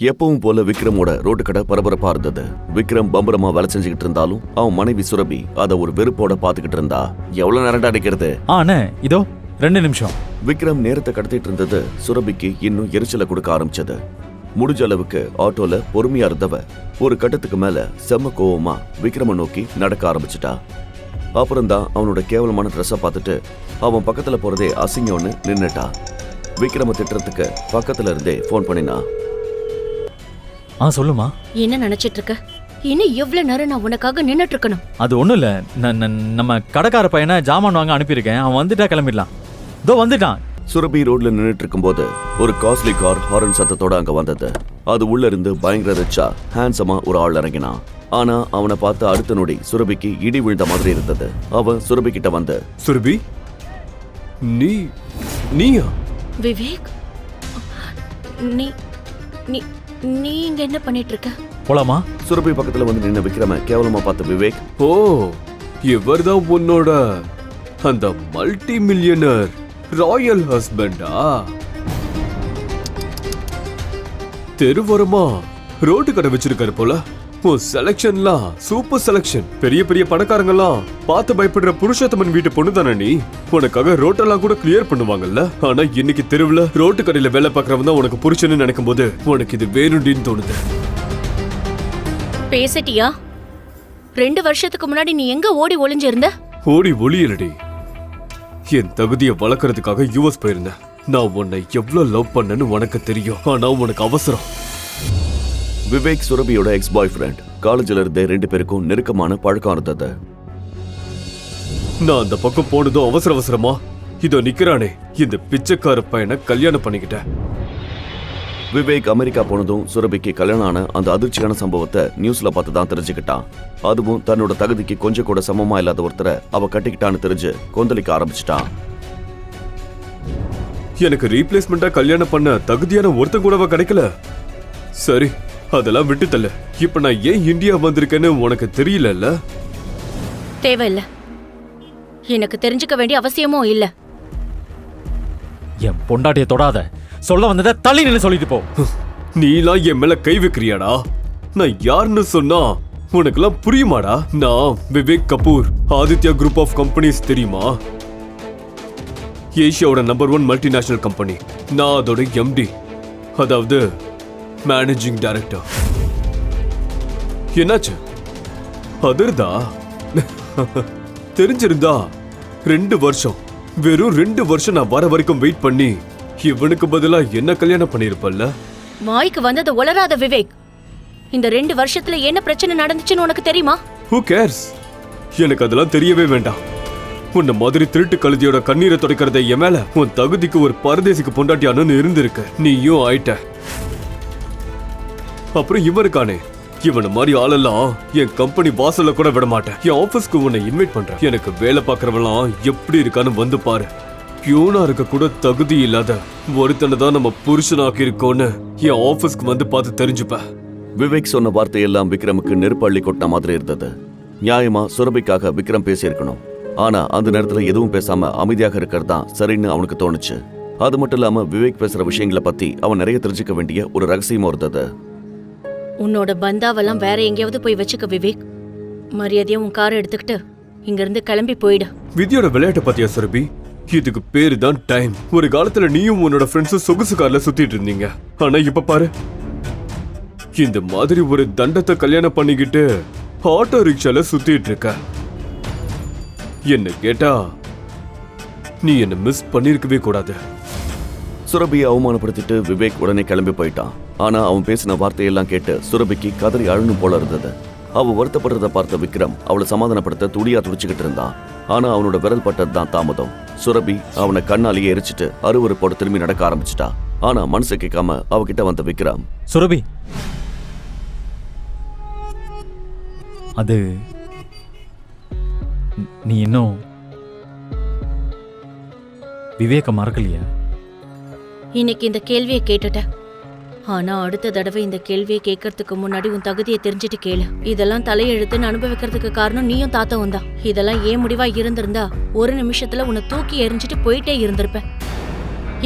எப்பவும் போல விக்ரமோட ரோட்டு கடை பரபரப்பா இருந்தது. விக்ரம் பம்பரமா வேலை செஞ்சுக்கிட்டு இருந்தாலும் அவன் மனைவி சுரபி அதை ஒரு வெறுப்போட பாத்துக்கிட்டு இருந்தா. எவ்வளவு நேரம்டா அடிக்கிறது ஆ அண்ணே இதோ ரெண்டு நிமிஷம். விக்ரம் நேரத்தை கடத்திட்டு இருந்தது சுரபிக்கு இன்னும் எரிச்சலை கொடுக்க ஆரம்பிச்சது. முடிஞ்ச அளவுக்கு ஆட்டோல பொறுமையா இருந்தவ ஒரு கட்டத்துக்கு மேல செம்ம கோவமா விக்ரம நோக்கி நடக்க ஆரம்பிச்சிட்டா. அப்புறம் தான் அவனோட கேவலமான ட்ரெஸ்ஸை பார்த்துட்டு அவன் பக்கத்துல போறதே அசிங்கம்னு நின்னுட்டா. விக்ரம திட்டுறதுக்கு பக்கத்துல இருந்தே ஃபோன் பண்ணினா ஆ சொல்லுமா. என்ன நினைச்சிட்டு இருக்க இன்னும் எவ்வளவு நேரம் நான் உனக்காக நின்னுட்டு இருக்கணும் அது ஒன்றும் இல்லை. நம்ம கடைக்கார பையனை ஜாமான் வாங்க அனுப்பியிருக்கேன். அவன் வந்துட்டா கிளம்பிடலாம். இதோ வந்துட்டான். சுரபி ரோட்ல நின்னுட்டு இருக்கும்போது ஒரு காஸ்ட்லி கார் ஹாரன் சத்தத்தோட அங்க வந்தது. அது உள்ள இருந்து பயங்கர ரிச்சா ஹேண்ட்ஸமா ஒரு ஆள் இறங்கினான். ஆனா அவனை பார்த்து அடுத்த நொடி சுரபிக்கு இடி விழுந்த மாதிரி இருந்தது. அவன் சுரபி கிட்ட வந்து சுரபி நீ நீயா? விவேக்? நீ நீ நீ இங்க என்ன பண்ணிட்டு இருக்க போலாமா? சுரபி பக்கத்துல வந்து நின்ன விக்ரம கேவலமா பார்த்த விவேக் ஓ இவர்தான் உன்னோட அந்த மல்டி மில்லியனர் ராயல் ஹஸ்பண்டா தெருவோரமா ரோட்டு கடை வச்சிருக்காரு போல. உன் செலக்ஷன்லாம் சூப்பர் செலக்ஷன் பெரிய பெரிய பணக்காரங்கலாம் பார்த்து பயப்படுற புருஷோத்தமன் வீட்டு பொண்ணு தானே நீ? உனக்காக ரோட்டெல்லாம் கூட கிளியர் பண்ணுவாங்கல்ல? ஆனா இன்னைக்கு தெருவுல ரோட்டு கடையில வேலை பார்க்கறவன் தான் உனக்கு புருஷன்னு நினைக்கும் போது உனக்கு இது வேணும்டின்னு தோணுது. பேசிட்டியா? ரெண்டு வருஷத்துக்கு முன்னாடி நீ எங்க ஓடி ஒளிஞ்சிருந்த? ஓடி ஒளியலடி. என் தகுதியை வளர்க்கறதுக்காக யூஎஸ் போயிருந்தேன். நான் உன்னை எவ்வளவு லவ் பண்ணேன்னு உனக்கு தெரியும். ஆனா உனக்கு அவசரம். விவேக் சுரபியோட எக்ஸ் பாய் ஃப்ரெண்ட் காலேஜ்ல இருந்தே ரெண்டு பேருக்கும் நெருக்கமான பழக்கம் இருந்தது. நான் அந்த பக்கம் போனதும் அவசர அவசரமா இதோ நிக்கிறானே இந்த பிச்சைக்கார பையனை கல்யாணம் பண்ணிக்கிட்டேன். விவேக் அமெரிக்கா போனதும் சுரபிக்கு கல்யாணம் ஆன அந்த அதிர்ச்சியான சம்பவத்தை நியூஸ்ல பார்த்து தான் தெரிஞ்சுக்கிட்டான். அதுவும் தன்னோட தகுதிக்கு கொஞ்சம் கூட சமமா இல்லாத ஒருத்தரை அவ கட்டிக்கிட்டான்னு தெரிஞ்சு கொந்தளிக்க ஆரம்பிச்சிட்டான். எனக்கு ரீப்ளேஸ்மெண்டா கல்யாணம் பண்ண தகுதியான ஒருத்தன் கூடவா கிடைக்கல? சரி அதெல்லாம் விட்டு தள்ள இப்ப நான் ஏன் இந்தியா வந்திருக்கேன்னு உனக்கு தெரியலல்ல? தேவையில்ல. எனக்கு தெரிஞ்சுக்க வேண்டிய அவசியமும் இல்ல. என் பொண்டாட்டியை தொடாத. சொல்ல வந்ததை தள்ளி நின்று சொல்லிட்டு போ. நீலாம் என் மேல கை வைக்கிறியாடா? நான் யாருன்னு சொன்னா உனக்கெல்லாம் புரியுமாடா? நான் Vivek Kapoor Aditya group of companies தெரியுமா? ஏஷியாவோட நம்பர் ஒன் மல்டிநேஷனல் கம்பெனி நான் அதோட எம்டி அதாவது மேனேஜிங் டைரக்டர் என்னாச்சு? அதிர்தா? தெரிஞ்சிருந்தா ரெண்டு வருஷம். வெறும் ரெண்டு வருஷம் நான் வர வரைக்கும் வெயிட் பண்ணி இவனுக்கு பதிலா என்ன கல்யாணம் பண்ணிருப்பல்ல வாய்க்கு வந்தது உளராத விவேக். இந்த ரெண்டு வருஷத்துல என்ன பிரச்சனை நடந்துச்சுன்னு உனக்கு தெரியுமா? ஹூ கேர்ஸ் எனக்கு அதெல்லாம் தெரியவே வேண்டாம். உன்ன மாதிரி திருட்டு கழுதியோட கண்ணீரை துடைக்கிறத என் மேல உன் தகுதிக்கு ஒரு பரதேசிக்கு பொண்டாட்டியானு இருந்திருக்க. நீயும் ஆயிட்ட. அப்புறம் இவன் இருக்கானே இவன மாதிரி ஆளெல்லாம் என் கம்பெனி வாசல்ல கூட விட மாட்டேன். என் ஆபீஸ்க்கு உன்னை இன்வைட் பண்றேன். எனக்கு வேலை பார்க்கறவெல்லாம் எப்படி இருக்கான்னு வந்து பாரு. பியூனா இருக்க கூட தகுதி இல்லாத ஒருத்தனை தான் நம்ம புருஷனாக்கி இருக்கோன்னு என் ஆபீஸ்க்கு வந்து பார்த்து தெரிஞ்சுப்ப விவேக் சொன்ன வார்த்தையெல்லாம் விக்ரமுக்கு நெருப்பு அள்ளி கொட்டின மாதிரி இருந்தது. நியாயமா சுரபிக்காக விக்ரம் பேசியிருக்கணும். ஆனா அந்த நேரத்துல எதுவும் பேசாம அமைதியாக இருக்கிறது தான் சரின்னு அவனுக்கு தோணுச்சு. அது மட்டும் இல்லாம விவேக் பேசுற விஷயங்களை பத்தி அவன் நிறைய தெரிஞ்சுக்க வேண்டிய ஒரு ரகசியமும் இருந்தது. உன்னோட பந்தாவெல்லாம் வேற எங்கேயாவது போய் வச்சுக்க விவேக். மரியாதையா உன் காரை எடுத்துக்கிட்டு இங்கிருந்து கிளம்பி போயிடு. விதியோட விளையாட்டை பாத்தியா சுரபி? இதுக்கு பேரு தான் டைம். ஒரு காலத்துல நீயும் உன்னோட ஃப்ரெண்ட்ஸும் சொகுசு கார்ல சுத்திட்டு இருந்தீங்க. ஆனா இப்ப பாரு. இந்த மாதிரி ஒரு தண்டத்தை கல்யாணம் பண்ணிக்கிட்டு ஆட்டோ ரிக்ஷால சுத்திட்டு இருக்க. என்ன கேட்டா நீ என்ன மிஸ் பண்ணிருக்கவே கூடாது. சுரபியை அவமானப்படுத்திட்டு விவேக் உடனே கிளம்பி போயிட்டான். ஆனா அவன் பேசின வார்த்தையெல்லாம் கேட்டு சுரபிக்கு கதறி அழணும் போல இருந்தது. அவ வருத்தப்படுறத பார்த்த விக்ரம் அவளை சமாதானப்படுத்த துடியா துடிச்சுக்கிட்டு இருந்தான் ஆனா அவனோட விரல் பட்டது தான் தாமதம். சுரபி அவனை கண்ணாலேயே எரிச்சிட்டு அருவருப்போட திரும்பி நடக்க ஆரம்பிச்சிட்டா. ஆனா மனசு கேட்காம அவகிட்ட வந்த விக்ரம் சுரபி! அது நீ இன்னும் விவேக மறக்கலையா? இன்னைக்கு இந்த கேள்வியை கேட்டுட்ட. ஆனா அடுத்த தடவை இந்த கேள்வியை கேட்கறதுக்கு முன்னாடி உன் தகுதியை தெரிஞ்சுட்டு கேளு. இதெல்லாம் தலையெழுத்துன்னு அனுபவிக்கிறதுக்கு காரணம் நீயும் தாத்தாவும் தான். இதெல்லாம் ஏன் முடிவா இருந்திருந்தா ஒரு நிமிஷத்துல உன்னை தூக்கி எறிஞ்சிட்டு போயிட்டே இருந்திருப்ப.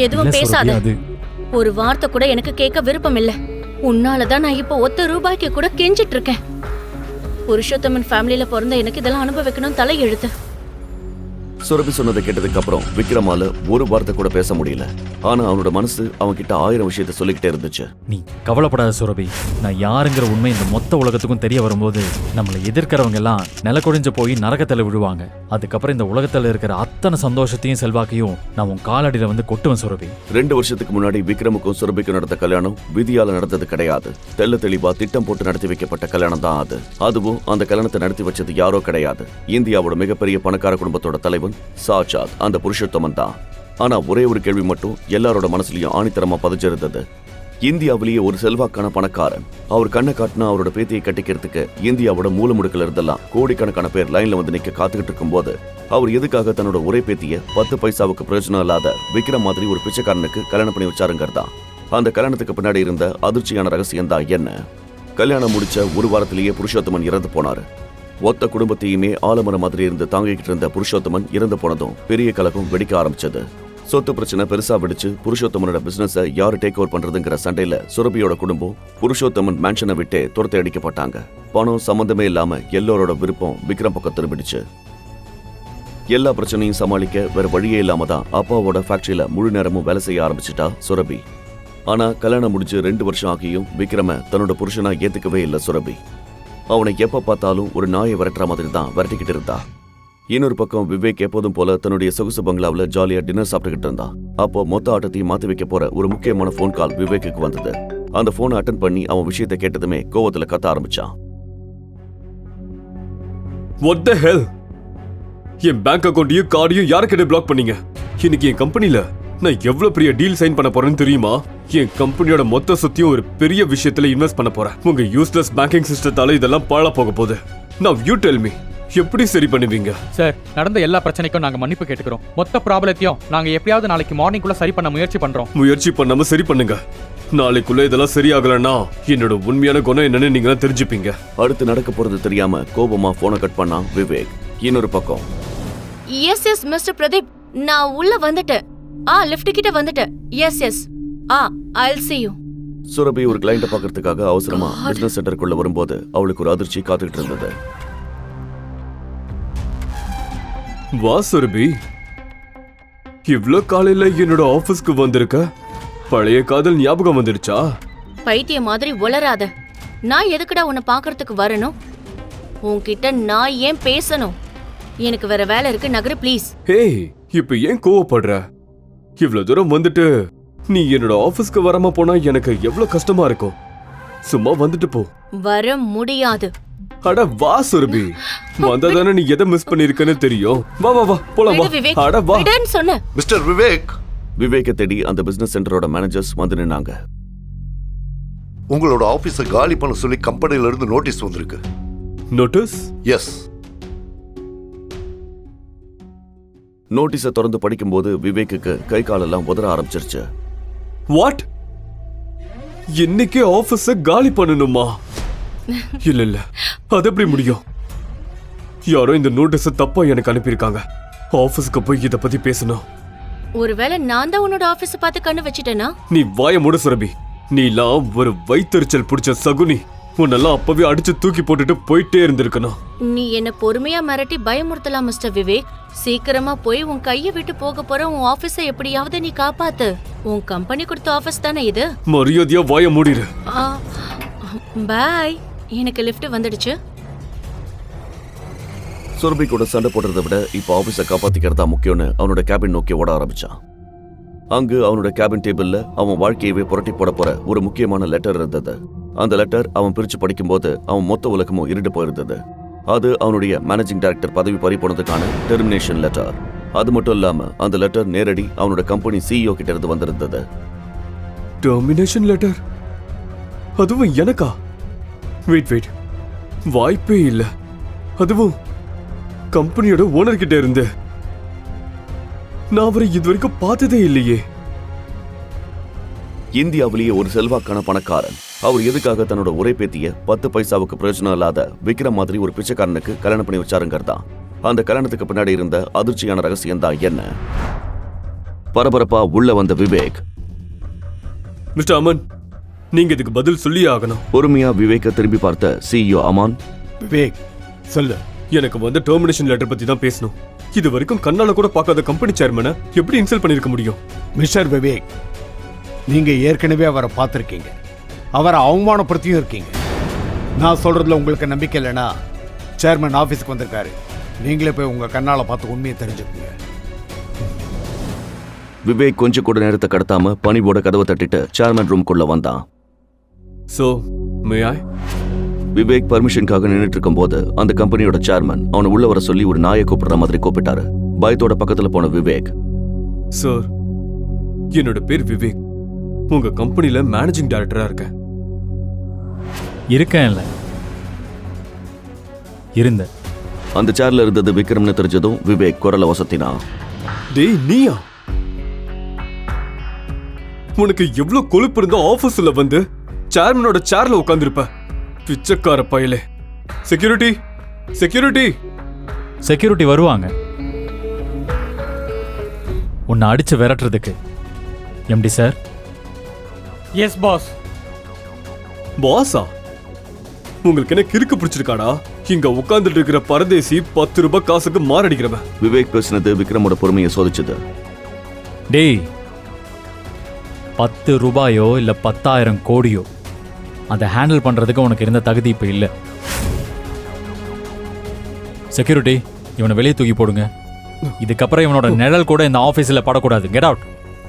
எதுவும் பேசாத. ஒரு வார்த்தை கூட எனக்கு கேட்க விருப்பம் இல்ல. உன்னாலதான் நான் இப்ப ஒத்த ரூபாய்க்கு கூட கெஞ்சிட்டு இருக்கேன். புருஷோத்தமன் ஃபேமிலியில பிறந்த எனக்கு இதெல்லாம் அனுபவிக்கணும் தலை எழுத்து சுரபி சொன்னதை கேட்டதுக்கு அப்புறம் விக்ரமால ஒரு வார்த்தை கூட பேச முடியல. ஆனா அவனோட மனசு அவன் கிட்ட ஆயிரம் விஷயத்த சொல்லிக்கிட்டே இருந்துச்சு. நீ கவலைப்படாத சுரபி. நான் யாருங்கிற உண்மை இந்த மொத்த உலகத்துக்கும் தெரிய வரும்போது நம்மளை எதிர்க்கிறவங்க எல்லாம் நிலக்குடிஞ்சு போய் நரகத்துல விழுவாங்க. அதுக்கப்புறம் இந்த உலகத்துல இருக்கிற அத்தனை சந்தோஷத்தையும் செல்வாக்கையும் நான் உன் காலடியில வந்து கொட்டுவேன் சுரபி. ரெண்டு வருஷத்துக்கு முன்னாடி விக்ரமுக்கும் சுரபிக்கும் நடந்த கல்யாணம் விதியால நடந்தது கிடையாது. தெள்ள தெளிவா திட்டம் போட்டு நடத்தி வைக்கப்பட்ட கல்யாணம் தான் அது. அதுவும் அந்த கல்யாணத்தை நடத்தி வச்சது யாரோ கிடையாது. இந்தியாவோட மிகப்பெரிய பணக்கார குடும்பத்தோட தலைவன் சாட்சாத் அந்த புருஷோத்தமன் தான். ஆனா ஒரே ஒரு கேள்வி மட்டும் எல்லாரோட மனசுலயும் ஆணித்தரமா பதிஞ்சிருந்தது. இந்தியாவிலேயே ஒரு செல்வாக்கான பணக்காரன். அவர் கண்ணை காட்டினா அவரோட பேத்தியை கட்டிக்கிறதுக்கு இந்தியாவோட மூல முடுக்கல இருந்தெல்லாம் கோடிக்கணக்கான பேர் லைன்ல வந்து நிக்க காத்துக்கிட்டு இருக்கும்போது அவர் எதுக்காக தன்னோட ஒரே பேத்திய பத்து பைசாவுக்கு பிரயோஜனம் இல்லாத விக்ரம் மாதிரி ஒரு பிச்சைக்காரனுக்கு கல்யாணம் பண்ணி வச்சாருங்கிறதா அந்த கல்யாணத்துக்கு பின்னாடி இருந்த அதிர்ச்சியான ரகசியம் தான் என்ன? கல்யாணம் முடிச்ச ஒரு வாரத்திலேயே புருஷோத்தமன் இறந்து போனாரு. ஒத்த குடும்பத்தையுமே ஆலமர மாதிரி இருந்து தாங்கிக்கிட்டு இருந்த புருஷோத்தமன் இறந்து போனதும் பெரிய கலகம் வெடிக்க ஆரம்பிச்சது. சொத்து பிரச்சனை பெருசா வெடிச்சு புருஷோத்தமனோட பிசினஸ யாரு டேக் ஓவர் பண்றதுங்கிற சண்டையில சுரபியோட குடும்பம் புருஷோத்தமன் மேன்ஷனை விட்டு துரத்தை அடிக்கப்பட்டாங்க. பணம் சம்பந்தமே இல்லாம எல்லோரோட விருப்பம் விக்ரம் பக்கம் திரும்பிடுச்சு. எல்லா பிரச்சனையும் சமாளிக்க வேற வழியே இல்லாம தான் அப்பாவோட ஃபேக்டரியில முழு நேரமும் வேலை செய்ய ஆரம்பிச்சிட்டா சுரபி. ஆனா கல்யாணம் முடிஞ்சு ரெண்டு வருஷம் ஆகியும் விக்ரம தன்னோட புருஷனா ஏத்துக்கவே இல்லை சுரபி. அவனை எப்ப பார்த்தாலும் ஒரு நாயை விரட்டுற மாதிரி தான் விரட்டிக்கிட்டு இருந்தா. இன்னொரு பக்கம் விவேக் எப்போதும் போல தன்னுடைய சொகுசு பங்களாவில் ஜாலியா டின்னர் சாப்பிட்டுக்கிட்டு இருந்தான் அப்போ மொத்த ஆட்டத்தையும் மாத்தி வைக்க போற ஒரு முக்கியமான ஃபோன் கால் விவேக்குக்கு வந்தது. அந்த போனை அட்டன் பண்ணி அவன் விஷயத்தை கேட்டதுமே கோவத்துல கத்த ஆரம்பிச்சான். What த ஹெல் என் பேங்க் அக்கௌண்ட்டையும் கார்டையும் யாருக்கிட்ட பிளாக் பண்ணீங்க? இன்னைக்கு என் கம்பெனில நான் எவ்வளவு பெரிய டீல் சைன் பண்ண போறேன்னு தெரியுமா? என் கம்பெனியோட மொத்த சொத்தையும் ஒரு பெரிய விஷயத்துல இன்வெஸ்ட் பண்ண போறேன். உங்க யூஸ்லெஸ் பேங்கிங் சிஸ்டத்தால இதெல்லாம் பாழா போக போகுது. நான் யூ டெல் மீ எப்படி சரி பண்ணுவீங்க? சார் நடந்த எல்லா பிரச்சனைக்கும் நாங்க மன்னிப்பு கேட்டுக்கிறோம். மொத்த ப்ராப்ளத்தையும் நாங்க எப்படியாவது நாளைக்கு மார்னிங்குள்ள சரி பண்ண முயற்சி பண்றோம். முயற்சி பண்ணாம சரி பண்ணுங்க. நாளைக்குள்ள இதெல்லாம் சரியாகலன்னா என்னோட உண்மையான குணம் என்னன்னு நீங்க தெரிஞ்சுப்பீங்க. அடுத்து நடக்க போறது தெரியாம கோபமா போனை கட் பண்ணான் விவேக். இன்னொரு பக்கம். Yes yes mister Pradeep. நான் உள்ள வந்துட்டேன். ஆ லிஃப்ட் கிட்ட வந்துட்டேன். Yes yes ah I'll see you. Surabhi ஒரு கிளைண்ட பாக்குறதுக்காக அவசரமா பிசினஸ் சென்டருக்குள்ள வரும்போது அவளுக்கு ஒரு அதிர்ச்சி காத்துக்கிட்டு இருந்தது. வா சுரபி. இவ்ளோ காலையில என்னோட ஆபீஸ்க்கு வந்திருக்க? பழைய காதல் ஞாபகம் வந்துடுச்சா? பைத்திய மாதிரி உளராத நான் எதுக்குடா உன்னை பார்க்கறதுக்கு வரணும்? உன்கிட்ட நான் ஏன் பேசணும்? எனக்கு வேற வேலை இருக்கு நகரு ப்ளீஸ் ஹேய் இப்ப ஏன் கோவப்படுற? இவ்ளோ தூரம் வந்துட்டு நீ என்னோட ஆபீஸ்க்கு வராம போனா எனக்கு எவ்வளவு கஷ்டமா இருக்கும். சும்மா வந்துட்டு போ. வர முடியாது. அட வா சுரபி. வந்தா தானே நீ எதை மிஸ் பண்ணிருக்கன்னு தெரியும். வா வா வா போலாம் விவேக். வா அட வா. விடுன்னு சொன்னேன் மிஸ்டர் விவேக். விவேக்கை தேடி அந்த பிசினஸ் சென்டரோட மேனேஜர்ஸ் வந்து நின்னாங்க. உங்களோட ஆபீஸை காலி பண்ண சொல்லி கம்பெனில இருந்து நோட்டீஸ் வந்திருக்கு. நோட்டீஸ் எஸ் நோட்டீஸை திறந்து படிக்கும்போது விவேக்குக்கு கை காலெல்லாம் உதற ஆரம்பிச்சிருச்சு. வாட் இன்னைக்கே ஆபீஸ காலி பண்ணணுமா? இல்ல இல்ல. அது எப்படி முடியும்? யாரோ இந்த நோட்டீஸ தப்பா எனக்கு அனுப்பியிருக்காங்க. ஆபீஸ்க்கு போய் இத பத்தி பேசணும். ஒருவேளை நான் தான் உன்னோட ஆபீஸ பார்த்து கண்ணு வச்சிட்டேனா? நீ வாய மூட சுரபி. நீலாம் ஒரு வைத்தறிச்சல் பிடிச்ச சகுனி. உன்னெல்லாம் அப்பவே அடிச்சு தூக்கி போட்டுட்டு போயிட்டே இருந்திருக்கணும். நீ என்ன பொறுமையா மிரட்டி பயமுறுத்தலாம் மிஸ்டர் விவேக். சீக்கிரமா போய் உன் கைய விட்டு போக போற உன் ஆபீஸை எப்படியாவது நீ காப்பாத்து. உன் கம்பெனி கொடுத்த ஆபீஸ் தானே இது? மரியாதையா வாய மூடிடு பாய். எனக்கு லிஃப்ட் வந்துடுச்சு. சுரபி கூட சண்டை போடுறதை விட இப்போ ஆபீஸை காப்பாத்திக்கிறதா முக்கியம்னு அவனோட கேபின் நோக்கி ஓட ஆரம்பிச்சான். அங்கு அவனோட கேபின் டேபிள்ல அவன் வாழ்க்கையவே புரட்டி போட போற ஒரு முக்கியமான லெட்டர் இருந்தது. அந்த லெட்டர் அவன் பிரிச்சு படிக்கும்போது அவன் மொத்த உலகமும் இருண்டு போயிருந்தது. அது அவனுடைய மேனேஜிங் டைரக்டர் பதவி பறி போனதுக்கான டெர்மினேஷன் லெட்டர் அது மட்டும் இல்லாம அந்த லெட்டர் நேரடி அவனோட கம்பெனி சிஇஓ கிட்ட இருந்து வந்திருந்தது. டெர்மினேஷன் லெட்டர் அதுவும் எனக்கா? வெயிட் வெயிட் வாய்ப்பே இல்ல. அதுவும் கம்பெனியோட ஓனர் கிட்ட இருந்து. நான் அவரை இதுவரைக்கும் பார்த்ததே இல்லையே. இந்தியாவிலேயே ஒரு செல்வாக்கான பணக்காரன். அவர் எதுக்காக தன்னோட ஒரே பேத்திய பத்து பைசாவுக்கு பிரயோஜனம் இல்லாத விக்ரம் மாதிரி ஒரு பிச்சைக்காரனுக்கு கல்யாணம் பண்ணி வச்சாருங்கிறதா? அந்த கல்யாணத்துக்கு பின்னாடி இருந்த அதிர்ச்சியான ரகசியம் தான் என்ன? பரபரப்பா உள்ள வந்த விவேக். மிஸ்டர் அமன் நீங்க இதுக்கு பதில் சொல்லியே ஆகணும். பொறுமையா விவேக்க திரும்பி பார்த்த சிஇஓ அமான். விவேக் சொல்லு. எனக்கு வந்த டெர்மினேஷன் லெட்டர் பத்தி தான் பேசணும். இது வரைக்கும் கண்ணால கூட பார்க்காத கம்பெனி சேர்மனை எப்படி இன்சல்ட் பண்ணிருக்க முடியும்? மிஸ்டர் விவேக் நீங்க ஏற்கனவே அவரை பார்த்துருக்கீங்க. அவரை அவமானப்படுத்தியும் இருக்கீங்க. நான் சொல்றதுல உங்களுக்கு நம்பிக்கை இல்லைன்னா சேர்மன் ஆஃபீஸ்க்கு வந்திருக்காரு. நீங்களே போய் உங்க கண்ணால பார்த்து உண்மையை தெரிஞ்சுக்கோங்க. விவேக் கொஞ்சம் கூட நேரத்தை கடத்தாம பணிவோட கதவை தட்டிட்டு சேர்மன் ரூம்குள்ள வந்தான். சோ மே ஐ விவேக் பர்மிஷனுக்காக நின்னுட்டு இருக்கும்போது அந்த கம்பெனியோட சேர்மன் அவனை உள்ள வர சொல்லி ஒரு நாயை கூப்பிடுற மாதிரி கூப்பிட்டாரு. பயத்தோட பக்கத்துல போன விவேக். சார் என்னோட பேர் விவேக். உங்க கம்பெனில மேனேஜிங் டைரக்டரா இருக்கேன். இருக்கேன்ல. இருந்த அந்த சேர்ல இருந்தது விக்ரம்னு தெரிஞ்சதும் விவேக் குரலை வசத்தினான் டேய் நீயா? உனக்கு எவ்வளவு கொழுப்பு இருந்தா ஆபீஸ்ல வந்து சேர்மனோட சேர்ல உட்கார்ந்திருப்ப. பிச்சைக்கார பயலே. செக்யூரிட்டி செக்யூரிட்டி செக்யூரிட்டி வருவாங்க. உன்னை அடிச்சு விரட்டுறதுக்கு. எம்டி சார் எஸ் பாஸ் பாஸா உங்களுக்கு என்ன கிறுக்கு பிடிச்சிருக்காடா? இங்க உட்கார்ந்துட்டு இருக்கிற பரதேசி பத்து ரூபாய் காசுக்கு மாரடிக்கிறவன். விவேக் பேசினது விக்ரமோட பொறுமையை சோதிச்சது. டேய் பத்து ரூபாயோ இல்ல பத்தாயிரம் கோடியோ அதை ஹேண்டில் பண்றதுக்கு உனக்கு இருந்த தகுதி இப்ப இல்ல. செக்யூரிட்டி இவனை வெளியே தூக்கி போடுங்க. இதுக்கப்புறம் இவனோட நிழல் கூட இந்த ஆபீஸ்ல படக்கூடாது. Get out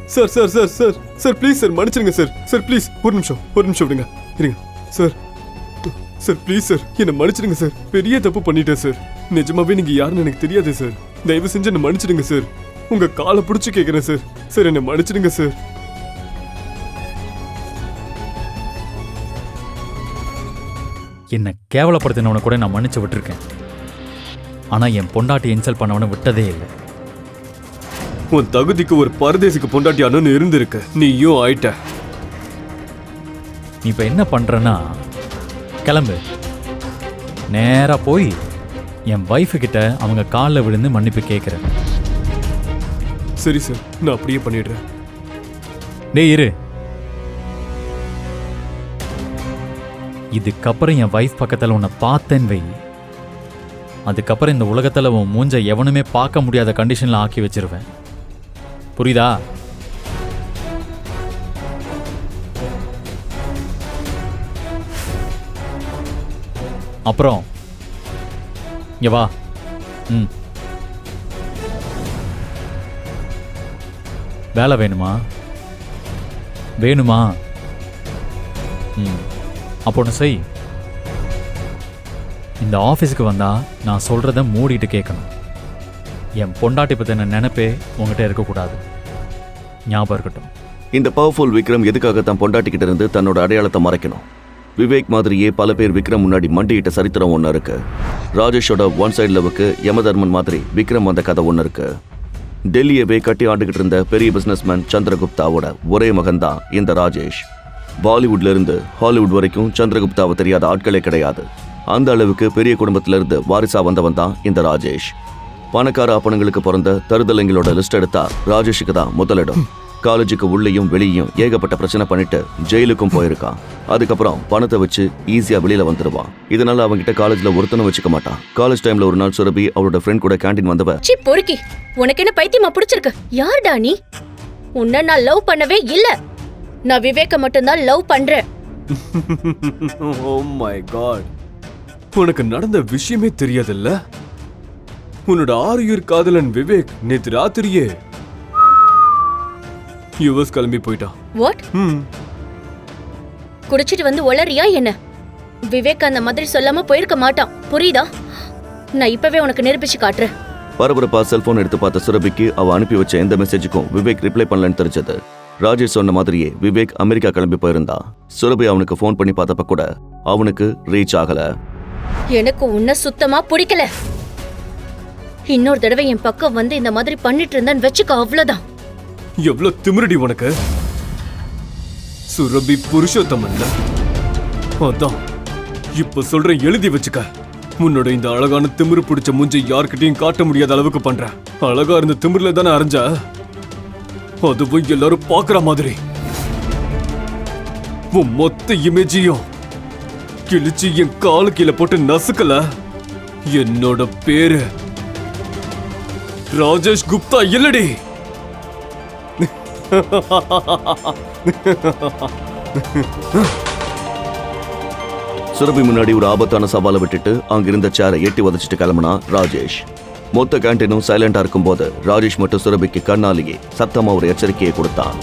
sir sir sir sir sir please sir மன்னிச்சிருங்க சார். சார் ப்ளீஸ் ஒரு நிமிஷம் ஒரு நிமிஷம் விடுங்க. இருங்க. சார் சார் ப்ளீஸ் சார் என்னை மன்னிச்சிடுங்க சார் பெரிய தப்பு பண்ணிட்டேன் சார் நிஜமாவே நீங்க யாருன்னு எனக்கு தெரியாது சார் தயவு செஞ்சு என்னை மன்னிச்சிடுங்க சார் உங்க காலை பிடிச்சி கேட்குறேன் சார் சார் என்னை மன்னிச்சிடுங்க சார் என்னை கேவலப்படுத்தினவனை கூட நான் மன்னிச்சு விட்டுருக்கேன். ஆனா என் பொண்டாட்டி இன்சல்ட் பண்ணவனை விட்டதே இல்லை. உன் தகுதிக்கு ஒரு பரதேசிக்கு பொண்டாட்டி அண்ணன் இருந்திருக்கு. நீயும் ஆயிட்ட. நீ இப்போ என்ன பண்றன்னா கிளம்பு. நேரா போய் என் வைஃபு கிட்ட அவங்க காலில் விழுந்து மன்னிப்பு கேட்குறேன் சரி சார் நான் அப்படியே பண்ணிடுறேன். டேய் இரு. இதுக்கப்புறம் என் வைஃப் பக்கத்தில் உன்னை பார்த்தேன்னு வை. அதுக்கப்புறம் இந்த உலகத்தில் உன் மூஞ்ச எவனுமே பார்க்க முடியாத கண்டிஷனில் ஆக்கி வச்சிருவேன். புரியுதா? அப்புறம் இங்கே வா. ம். வேலை வேணுமா? வேணுமா? ம். அப்போ ஒன்று செய். இந்த ஆஃபீஸுக்கு வந்தா நான் சொல்கிறத மூடிட்டு கேட்கணும் என் பொண்டாட்டி பற்றின நினைப்பே உங்ககிட்ட இருக்கக்கூடாது. ஞாபகம் இருக்கட்டும். இந்த பவர்ஃபுல் விக்ரம் எதுக்காக தன் பொண்டாட்டிக்கிட்ட இருந்து தன்னோட அடையாளத்தை மறைக்கணும்? விவேக் மாதிரியே பல பேர் விக்ரம் முன்னாடி மண்டியிட்ட சரித்திரம் ஒன்று இருக்கு. ராஜேஷோட ஒன் சைட் லவுக்கு யமதர்மன் மாதிரி விக்ரம் வந்த கதை ஒன்று இருக்கு. டெல்லியவே கட்டி ஆண்டுகிட்டு இருந்த பெரிய பிஸ்னஸ்மேன் சந்திரகுப்தாவோட ஒரே மகன்தான் இந்த ராஜேஷ். பாலிவுட்ல இருந்து ஹாலிவுட் வரைக்கும் சந்திரகுப்தாவை தெரியாத ஆட்களே கிடையாது. அந்த அளவுக்கு பெரிய குடும்பத்திலிருந்து வாரிசா வந்தவன் தான் இந்த ராஜேஷ். பணக்கார அப்பனங்களுக்கு பிறந்த தருதலைங்களோட லிஸ்ட் எடுத்தா ராஜேஷுக்கு தான் முதலிடம். காலேஜுக்கு உள்ளேயும் வெளியும் ஏகப்பட்ட பிரச்சனை பண்ணிட்டு ஜெயிலுக்கும் போயிருக்கான். அதுக்கப்புறம் பணத்தை வச்சு ஈஸியா வெளியில வந்துடுவான் இதனால அவன்கிட்ட காலேஜ்ல ஒருத்தனும் வச்சுக்க மாட்டான். காலேஜ் டைம்ல ஒரு நாள் சுரபி அவளோட ஃப்ரெண்ட் கூட கேண்டீன் வந்தவ சி பொறுக்கி. உனக்கு என்ன பைத்தியமா பிடிச்சிருக்கு? யார்டா நீ? உன்னை நான் லவ் பண்ணவே இல்ல. நான் விவேக்க மட்டும்தான் லவ் பண்றேன். ஓ மை காட் உனக்கு நடந்த விஷயமே தெரியாதுல்ல? உன்னோட ஆறுயிர் காதலன் விவேக் நேத்து ராத்திரியே யுஎஸ் கிளம்பி போயிட்டான் வாட் ம். குடிச்சிட்டு வந்து ஒளறியா என்ன? விவேக் அந்த மாதிரி சொல்லாம போயிருக்க மாட்டான். புரியுதா? நான் இப்பவே உனக்கு நிரூபிச்சு காட்டுறேன். பரபரப்பா செல்போன் எடுத்து பார்த்த சுரபிக்கு அவ அனுப்பி வச்ச எந்த மெசேஜுக்கும் விவேக் ரிப்ளை பண்ணலன்னு தெரிஞ்சது. ராஜேஷ் சொன்ன மாதிரியே விவேக் அமெரிக்கா கிளம்பி போயிருந்தா. சுரபி அவனுக்கு ஃபோன் பண்ணி பார்த்தப்ப கூட அவனுக்கு ரீச் ஆகல. எனக்கு உன்னை சுத்தமா பிடிக்கல. இன்னொரு தடவை என் பக்கம் வந்து இந்த மாதிரி பண்ணிட்டு இருந்தேன்னு வச்சுக்க அவ்வளவுதான். எவ்வளவு திமிரடி உனக்கு? சுரபி புருஷோத்தமன்ல அதான். இப்ப சொல்றேன் எழுதி வச்சுக்க. உன்னோட இந்த அழகான திமிரு பிடிச்ச மூஞ்சை யார்கிட்டயும் காட்ட முடியாத அளவுக்கு பண்ற. அழகா இருந்த திமிர்ல தானே அரைஞ்ச? அதுவும் எல்லாரும் பாக்குற மாதிரி. உன் மொத்த இமேஜையும் கிழிச்சு என் காலு கீழே போட்டு நசுக்கல. என்னோட பேரு ராஜேஷ் குப்தா இல்லடி. சுரபி முன்னாடி ஒரு ஆபத்தான சவாலை விட்டுட்டு அங்கிருந்த சேரை எட்டி உதச்சிட்டு கிளம்புனா ராஜேஷ். மொத்த கேண்டீனும் சைலண்டா இருக்கும்போது ராஜேஷ் மட்டும் சுரபிக்கு கண்ணாலேயே சத்தமா ஒரு எச்சரிக்கையை கொடுத்தான்.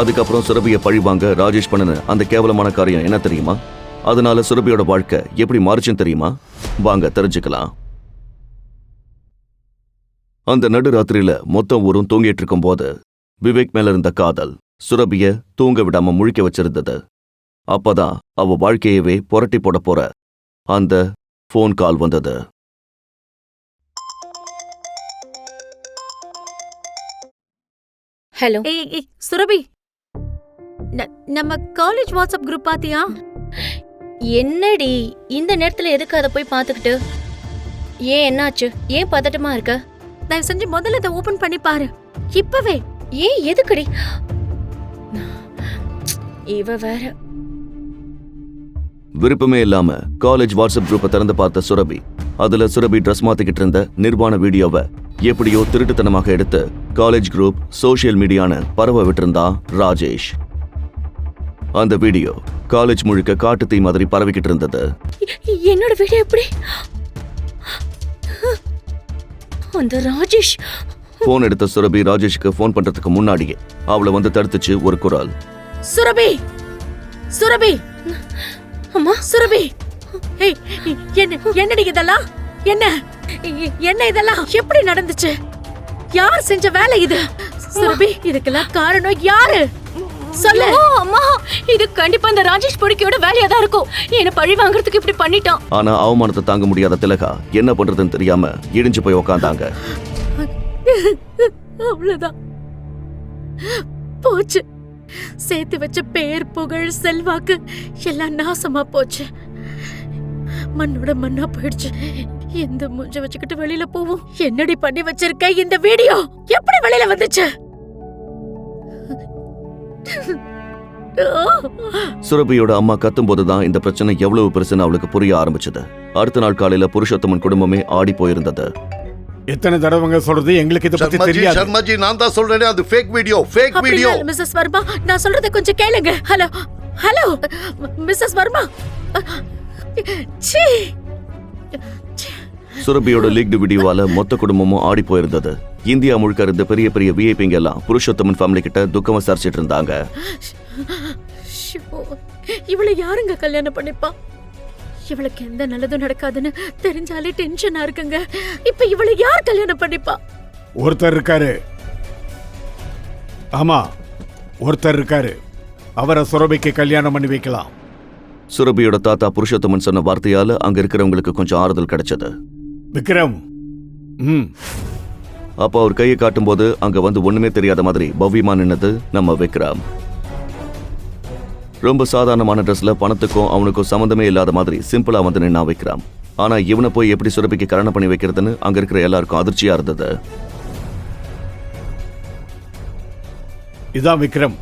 அதுக்கப்புறம் சுரபியை பழிவாங்க ராஜேஷ் பண்ணின அந்த கேவலமான காரியம் என்ன தெரியுமா? அதனால சுரபியோட வாழ்க்கை எப்படி மாறுச்சுன்னு தெரியுமா? வாங்க தெரிஞ்சுக்கலாம். அந்த நடுராத்திரியில மொத்தம் ஊரும் தூங்கிட்டு இருக்கும்போது விவேக் மேல இருந்த காதல் சுரபிய தூங்க விடாம முழிக்க வச்சிருந்தது. அப்பதான் அவ வாழ்க்கையவே புரட்டி போட போற அந்த ஃபோன் கால் வந்தது. ஹலோ. ஏய் ஏய் சுரபி. ந- நம்ம காலேஜ் வாட்ஸ்அப் குரூப் பாத்தியா? என்னடி இந்த நேரத்துல எதுக்கு அதை போய் பார்த்துக்கிட்டு ஏன் என்னாச்சு? ஏன் பதட்டமா இருக்க? தயவு செஞ்சு முதல்ல இதை ஓபன் பண்ணி பாரு. இப்பவே. ஏன் எதுக்குடி? இவ வேற. விருப்பமே இல்லாம காலேஜ் வாட்ஸ்அப் குரூப்பை திறந்து பார்த்த சுரபி அதுல சுரபி ட்ரெஸ் மாத்திக்கிட்டு இருந்த நிர்வாண வீடியோவை எப்படியோ திருட்டுத்தனமாக எடுத்து காலேஜ் குரூப் சோஷியல் மீடியான்னு பரவ விட்டிருந்தா ராஜேஷ். அந்த வீடியோ காலேஜ் முழுக்க காட்டு தீ மாதிரி பரவிக்கிட்டு இருந்தது. என்னோட வீடு எப்படி? அந்த ராஜேஷ்? போன் எடுத்த சுரபி ராஜேஷுக்கு ஃபோன் பண்றதுக்கு முன்னாடியே அவளை வந்து தடுத்துச்சு ஒரு குரல். சுரபி! சுரபி! அம்மா சுரபி! ஏய் என்ன என்னடி இதெல்லாம்? என்ன? என்ன இதெல்லாம்? எப்படி நடந்துச்சு? யார் செஞ்ச வேலை இது? சுரபி இதுக்கெல்லாம் காரணம் யாரு? சொல்லு. அம்மா இது கண்டிப்பா இந்த ராஜேஷ் பொடிக்கையோட வேலையா தான் இருக்கும். என்ன பழி வாங்குறதுக்கு இப்படி பண்ணிட்டான். ஆனா அவமானத்தை தாங்க முடியாத திலகா என்ன பண்றதுன்னு தெரியாம இடிஞ்சு போய் உக்காந்தாங்க. அவ்வளவுதான். போச்சு. சேர்த்து வச்ச பேர் புகழ் செல்வாக்கு எல்லாம் நாசமா போச்சு. மண்ணோட மண்ணா போயிடுச்சு. எந்த மூஞ்ச வச்சுக்கிட்டு வெளியில போவோம்? என்னடி பண்ணி வச்சிருக்க இந்த வீடியோ? எப்படி வெளியில வந்துச்சு? சுரபியோட அம்மா கத்தும்போது தான் இந்த பிரச்சனை எவ்வளவு பெருசுன்னு அவளுக்கு புரிய ஆரம்பிச்சது. அடுத்த நாள் காலையில புருஷோத்தமன் குடும்பமே ஆடி போயிருந்தது. எத்தனை தடவைங்க சொல்றது? எங்களுக்கு இதை பத்தி தெரியாது. சர்மாஜி நான் தான் சொல்றேனே அது fake video fake video Mrs Verma நான் சொல்றத கொஞ்சம் கேளுங்க. Hello hello Mrs Verma. சீ. சுரபியோட லீக்டு வீடியோவால மொத்த குடும்பமும் ஆடி போயிருந்தது. இந்தியா முழுக்க இருந்த பெரிய பெரிய விஐபிங்க எல்லாம் புருஷோத்தமன் ஃபேமிலி கிட்ட துக்கம் விசாரிச்சிட்டு இருந்தாங்க. இவளை யாருங்க கல்யாணம் பண்ணிப்பா? இவளுக்கு எந்த நல்லதும் நடக்காதுன்னு தெரிஞ்சாலே டென்ஷனா இருக்குங்க. இப்ப இவளை யார் கல்யாணம் பண்ணிப்பா? ஒருத்தர் இருக்காரு. ஆமா ஒருத்தர் இருக்காரு. அவரை சுரபிக்கு கல்யாணம் பண்ணி வைக்கலாம். சுரபியோட தாத்தா புருஷோத்தமன் சொன்ன வார்த்தையால அங்க இருக்கிறவங்களுக்கு கொஞ்சம் ஆறுதல் கிடைச்சது. விக்ரம். ம். அப்போ அவர் கையை காட்டும்போது அங்க வந்து ஒண்ணுமே தெரியாத மாதிரி பவ்யமா நின்னது நம்ம விக்ரம். ரொம்ப சாதாரணமான ட்ரெஸ்ல பணத்துக்கும் அவனுக்கும் சம்மந்தமே இல்லாத மாதிரி சிம்பிளா வந்து நின்னா விக்ரம். ஆனா இவனை போய் எப்படி சுரபிக்கு கல்யாணம் பண்ணி வைக்கிறதுன்னு அங்க இருக்கிற எல்லாருக்கும் அதிர்ச்சியா இருந்தது. இதான் விக்ரம்.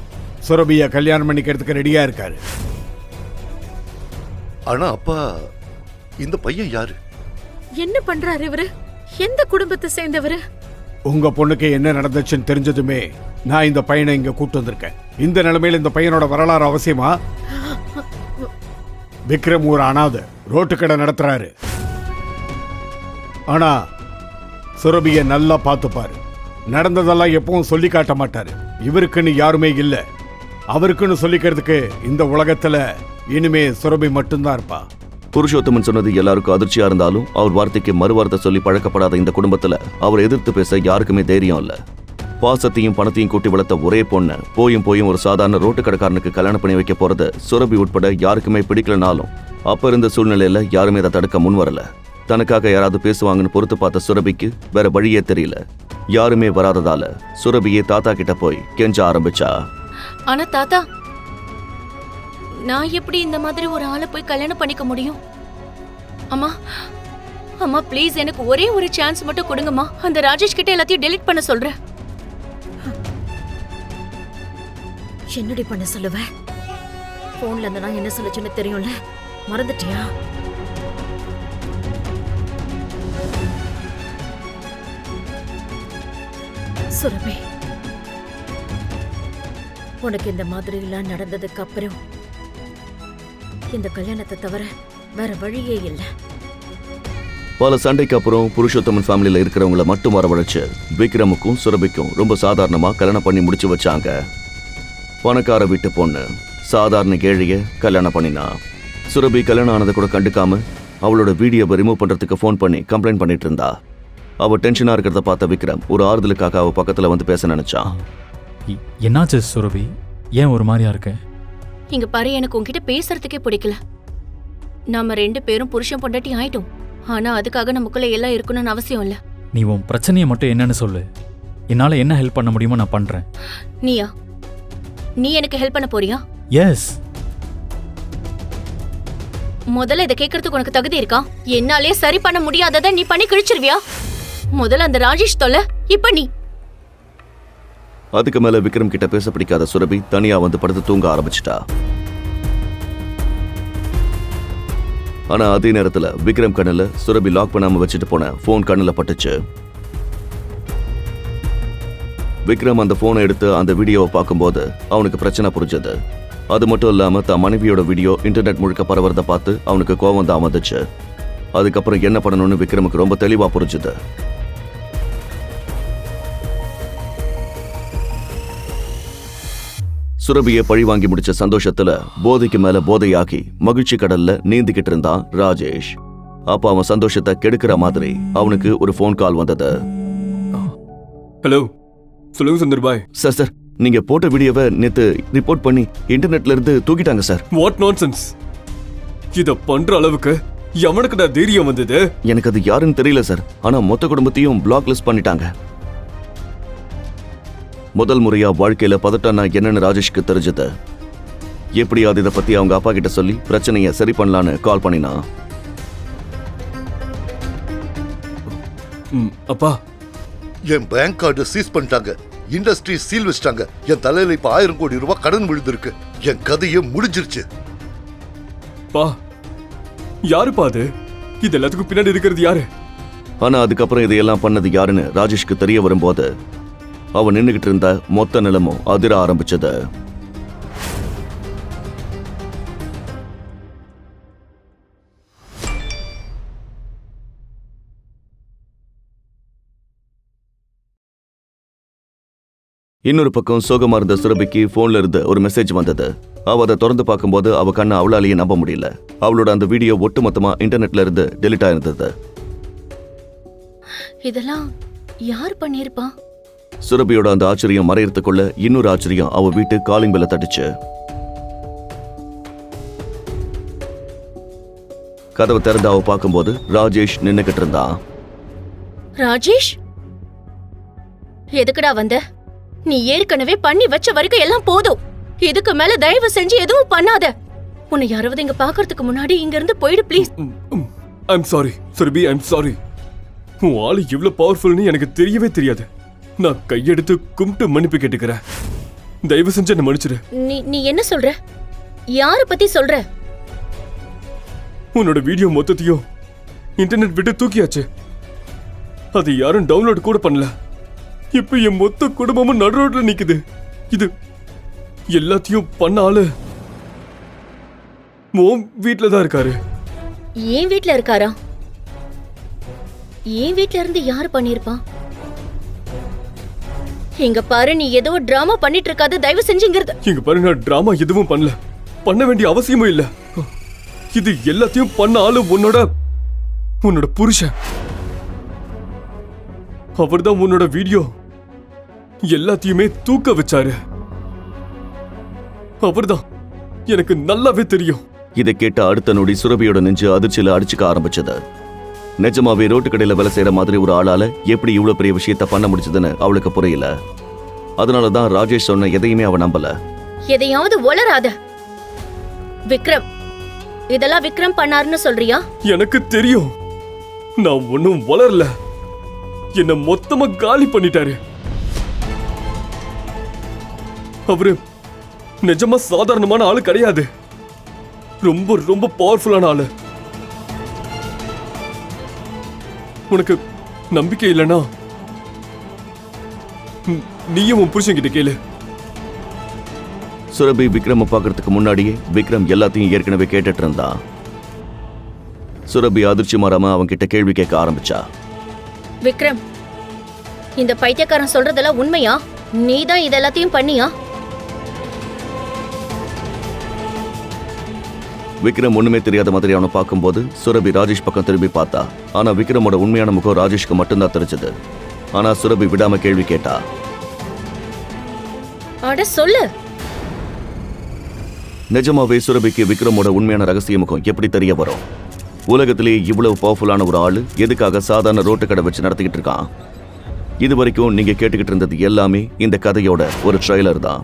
சுரபிய கல்யாணம் பண்ணிக்கிறதுக்கு ரெடியா இருக்காரு. ஆனா அப்பா இந்த பையன் யாரு? என்ன பண்றாரு இவரு? எந்த குடும்பத்தை சேர்ந்தவரு? உங்க பொண்ணுக்கு என்ன நடந்துச்சுன்னு தெரிஞ்சதுமே நான் இந்த பையனை இங்க கூட்டு வந்திருக்கேன். இந்த நிலைமையில இந்த பையனோட வரலாறு அவசியமா? விக்ரம் ஒரு அனாதை ரோட்டு கடை நடத்துறாரு. ஆனா சுரபிய நல்லா பார்த்துப்பாரு. நடந்ததெல்லாம் எப்பவும் சொல்லி காட்ட மாட்டாரு. இவருக்குன்னு யாருமே இல்ல. அவருக்குன்னு சொல்லிக்கிறதுக்கு இந்த உலகத்துல இனிமே சுரபி மட்டும்தான் இருப்பா. புருஷோத்தமன் சொன்னது எல்லாருக்கும் அதிர்ச்சியா இருந்தாலும் அவர் வார்த்தைக்கு மறுவார்த்தை சொல்லி பழக்கப்படாத இந்த குடும்பத்துல அவர் எதிர்த்து பேச யாருக்குமே தைரியம் இல்ல. பாசத்தையும் பணத்தையும் கூட்டி வளர்த்த ஒரே பொண்ணு போயும் போயும் ஒரு சாதாரண ரோட்டு கடைக்காரனுக்கு கல்யாணம் பண்ணி வைக்க போறது சுரபி உட்பட யாருக்குமே பிடிக்கலனாலும் அப்ப இருந்த சூழ்நிலையில யாருமே அதை தடுக்க முன் வரல. தனக்காக யாராவது பேசுவாங்கன்னு பொறுத்து பார்த்த சுரபிக்கு வேற வழியே தெரியல. யாருமே வராததால சுரபியே தாத்தா கிட்ட போய் கெஞ்ச ஆரம்பிச்சா. ஆனா தாத்தா நான் எப்படி இந்த மாதிரி ஒரு ஆளை போய் கல்யாணம் பண்ணிக்க முடியும்? அம்மா அம்மா ப்ளீஸ் எனக்கு ஒரே ஒரு சான்ஸ் மட்டும் கொடுங்கம்மா. அந்த ராஜேஷ் கிட்ட எல்லாத்தையும் டெலீட் பண்ண சொல்றேன். என்னடி பண்ண சொல்லுவ? போன்ல இருந்து நான் என்ன சொல்லுச்சுன்னு தெரியும்ல? மறந்துட்டியா? சுரபி உனக்கு இந்த மாதிரி எல்லாம் நடந்ததுக்கு அப்புறம் இந்த கல்யாணத்தை தவிர வேற வழியே இல்லை. பல சண்டைக்கு அப்புறம் புருஷோத்தமன் ஃபேமிலியில இருக்கிறவங்கள மட்டும் வரவழைச்சு விக்ரமுக்கும் சுரபிக்கும் ரொம்ப சாதாரணமா கல்யாணம் பண்ணி முடிச்சு வச்சாங்க. பணக்கார வீட்டு பொண்ணு சாதாரண ஏழைய கல்யாணம் பண்ணினா. சுரபி கல்யாணம் ஆனதை கூட கண்டுக்காம அவளோட வீடியோவை ரிமூவ் பண்றதுக்கு ஃபோன் பண்ணி கம்ப்ளைண்ட் பண்ணிட்டு இருந்தா. அவ டென்ஷனா இருக்கிறத பார்த்த விக்ரம் ஒரு ஆறுதலுக்காக அவ பக்கத்துல வந்து பேச நினைச்சான். என்னாச்சு சுரபி? ஏன் ஒரு மாதிரியா இருக்க? இங்க பாரு எனக்கு உன்கிட்ட பேசுறதுக்கே பிடிக்கல. நாம ரெண்டு பேரும் புருஷன் பொண்டாட்டி ஆயிட்டோம். ஆனா அதுக்காக நமக்குள்ள எல்லாம் இருக்கணும்னு அவசியம் இல்ல. நீ உன் பிரச்சனையை மட்டும் என்னன்னு சொல்லு. என்னால என்ன ஹெல்ப் பண்ண முடியுமோ நான் பண்றேன். நீயா? நீ எனக்கு ஹெல்ப் பண்ண போறியா? எஸ் முதல்ல இதை கேட்கறதுக்கு உனக்கு தகுதி இருக்கா? என்னாலே சரி பண்ண முடியாததை நீ பண்ணி கிழிச்சிருவியா? முதல்ல அந்த ராஜேஷ் தொல்ல இப்ப நீ. அதுக்கு மேல விக்ரம் கிட்ட பேச பிடிக்காத சுரபி தனியா வந்து படுத்து தூங்க ஆரம்பிச்சிட்டா. ஆனா அதே நேரத்துல விக்ரம் கண்ணுல சுரபி லாக் பண்ணாம வச்சுட்டு போன ஃபோன் கண்ணுல பட்டுச்சு. விக்ரம் அந்த போனை எடுத்து அந்த வீடியோவை பார்க்கும்போது அவனுக்கு பிரச்சனை புரிஞ்சது. அது மட்டும் இல்லாமல் தன் மனைவியோட வீடியோ இன்டர்நெட் முழுக்க பரவுறதை பார்த்து அவனுக்கு கோவம் தான் வந்துச்சு அதுக்கப்புறம் என்ன பண்ணணும்னு விக்ரமுக்கு ரொம்ப தெளிவாக புரிஞ்சுது. சுரபியை பழி வாங்கி முடிச்ச சந்தோஷத்துல போதைக்கு மேல போதையாகி மகிழ்ச்சி கடல்ல நீந்திக்கிட்டு இருந்தான் ராஜேஷ். அப்ப அவன் சந்தோஷத்தை கெடுக்கிற மாதிரி அவனுக்கு ஒரு ஃபோன் கால் வந்தது. ஹலோ சொல்லுங்க சுந்தர் பாய் சார் சார் நீங்க போட்ட வீடியோவை நேத்து ரிப்போர்ட் பண்ணி இன்டர்நெட்ல இருந்து தூக்கிட்டாங்க சார் வாட் நான்சென்ஸ் இத பண்ற அளவுக்கு எவனுக்குடா தைரியம் வந்தது? எனக்கு அது யாருன்னு தெரியல சார் ஆனா மொத்த குடும்பத்தையும் பிளாக் லிஸ்ட் பண்ணிட்டாங்க. முதல் முறையா வாழ்க்கையில பதட்டம்னா என்னன்னு ராஜேஷ்க்கு தெரிஞ்சது. எப்படியாவது இதை பத்தி அவங்க அப்பா கிட்ட சொல்லி பிரச்சனையை சரி பண்ணலான்னு கால் பண்ணினா. ம், அப்பா. என் பேங்க் கார்டு சீஸ் பண்ணிட்டாங்க. இண்டஸ்ட்ரி சீல் வச்சிட்டாங்க. என் தலையில இப்ப ஆயிரம் கோடி ரூபாய் கடன் விழுந்திருக்கு. என் கதையே முடிஞ்சிருச்சு. பா. யாருப்பா அது? இது எல்லாத்துக்கும் பின்னாடி இருக்கிறது யாரு? ஆனா அதுக்கப்புறம் இதையெல்லாம் பண்ணது யாருன்னு ராஜேஷ்க்கு தெரிய வரும்போது அவன் நின்னுகிட்டு இருந்த மொத்த நிலமும் அதிர ஆரம்பிச்சது. இன்னொரு பக்கம் சோகமா இருந்த சுரபிக்கு போன்ல இருந்து ஒரு மெசேஜ் வந்தது. அவ அதை திறந்து பார்க்கும்போது அவ கண்ணை அவளாலேயே நம்ப முடியல. அவளோட அந்த வீடியோ ஒட்டுமொத்தமா இன்டர்நெட்ல இருந்து டெலிட் ஆயிருந்தது. இதெல்லாம் யார் பண்ணியிருப்பான் சுரபியோட அந்த ஆச்சரியம் மறையறதுக்குள்ள இன்னொரு ஆச்சரியம் அவ வீட்டு காலிங் பெல்ல தட்டுச்சு. கதவை திறந்து அவ பார்க்கும்போது ராஜேஷ் நின்னுகிட்டு இருந்தான் ராஜேஷ்? எதுக்குடா வந்த? நீ ஏற்கனவே பண்ணி வச்ச வரைக்கும் எல்லாம் போதும். இதுக்கு மேல தயவு செஞ்சு எதுவும் பண்ணாத. உன்னை யாராவது இங்க பாக்குறதுக்கு முன்னாடி இங்க இருந்து போயிடு please I'm sorry Surabhi I'm sorry உன் ஆளு இவ்வளவு பவர்ஃபுல்னு எனக்கு தெரியவே தெரியாது. நான் கையெடுத்து கும்பிட்டு மன்னிப்பு கேட்டுக்கிறேன். தயவு செஞ்சு என்ன மன்னிச்சிடு. நீ நீ என்ன சொல்ற? யார பத்தி சொல்ற? உன்னோட வீடியோ மொத்தத்தையும் இன்டர்நெட் விட்டு தூக்கியாச்சு. அது யாரும் டவுன்லோட் கூட பண்ணல. இப்ப என் மொத்த குடும்பமும் நடு ரோட்ல நிக்குது. இது எல்லாத்தையும் பண்ண ஆளு மோம் வீட்ல தான் இருக்காரு. ஏன் வீட்ல இருக்காரா? ஏன் வீட்ல இருந்து யார் பண்ணிருப்பான் இங்க பாரு நீ ஏதோ டிராமா பண்ணிட்டு இருக்காத தயவு செஞ்சுங்கிறது இங்க பாரு நான் டிராமா எதுவும் பண்ணல. பண்ண வேண்டிய அவசியமும் இல்ல. இது எல்லாத்தையும் பண்ண ஆளு உன்னோட உன்னோட புருஷன். அவர்தான் உன்னோட வீடியோ எல்லாத்தையுமே தூக்க வச்சாரு. அவர்தான் எனக்கு நல்லாவே தெரியும். இதை கேட்ட அடுத்த நொடி சுரபியோட நெஞ்சு அதிர்ச்சியில அடிச்சுக்க ஆரம்பிச்சது. நிஜமாவே ரோட்டு கடையில வேலை செய்யற மாதிரி ஒரு ஆளால எப்படி இவ்வளவு பெரிய விஷயத்த பண்ண முடிச்சதுன்னு அவளுக்கு புரியல. அதனாலதான் ராஜேஷ் சொன்ன எதையுமே அவ நம்பல. எதையாவது உளராத விக்ரம் இதெல்லாம் விக்ரம் பண்ணாருன்னு சொல்றியா? எனக்கு தெரியும். நான் ஒன்னும் வளரல என்ன மொத்தமா காலி பண்ணிட்டாரு. அவரு நிஜமா சாதாரணமான ஆளு கிடையாது. ரொம்ப ரொம்ப பவர்ஃபுல்லான ஆளு. உனக்கு நம்பிக்கை இல்லைனா நீயும் உன் புருஷன்கிட்ட கேளு. சுரபி விக்ரம பார்க்கறதுக்கு முன்னாடியே விக்ரம் எல்லாத்தையும் ஏற்கனவே கேட்டுட்டு இருந்தான் சுரபி அதிர்ச்சி மாறாம அவன்கிட்ட கேள்வி கேட்க ஆரம்பிச்சா. விக்ரம் இந்த பைத்தியக்காரன் சொல்றதெல்லாம் உண்மையா? நீ தான் இதெல்லாத்தையும் பண்ணியா? விக்ரம் ஒண்ணுமே தெரியாத மாதிரி அவனை பார்க்கும்போது சுரபி ராஜேஷ் பக்கம் திரும்பி பார்த்தா. ஆனா விக்ரமோட உண்மையான முகம் ராஜேஷ்க்கு மட்டும்தான் தெரிஞ்சது. ஆனா சுரபி விடாம கேள்வி கேட்டா. அட சொல்லு. நிஜமாவே சுரபிக்கு விக்ரமோட உண்மையான ரகசிய முகம் எப்படி தெரிய வரும்? உலகத்திலேயே இவ்வளவு பவர்ஃபுல்லான ஒரு ஆளு எதுக்காக சாதாரண ரோட்டு கடை வச்சு நடத்திக்கிட்டு இருக்கான்? இது வரைக்கும் நீங்க கேட்டுக்கிட்டு இருந்தது எல்லாமே இந்த கதையோட ஒரு ட்ரெய்லர் தான்.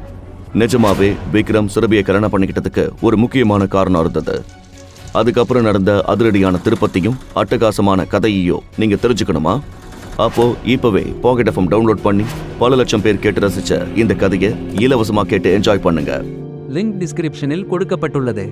நிஜமாவே விக்ரம் சுரபியை கல்யாணம் பண்ணிக்கிட்டதுக்கு ஒரு முக்கியமான காரணம் இருந்தது. அதுக்கப்புறம் நடந்த அதிரடியான திருப்பத்தையும் அட்டகாசமான கதையையும் நீங்க தெரிஞ்சுக்கணுமா? அப்போ இப்பவே பாக்கெட் எஃப்எம் டவுன்லோட் பண்ணி பல லட்சம் பேர் கேட்டு ரசிச்ச இந்த கதையை இலவசமா கேட்டு என்ஜாய் பண்ணுங்க. லிங்க் டிஸ்கிரிப்ஷனில் கொடுக்கப்பட்டுள்ளது.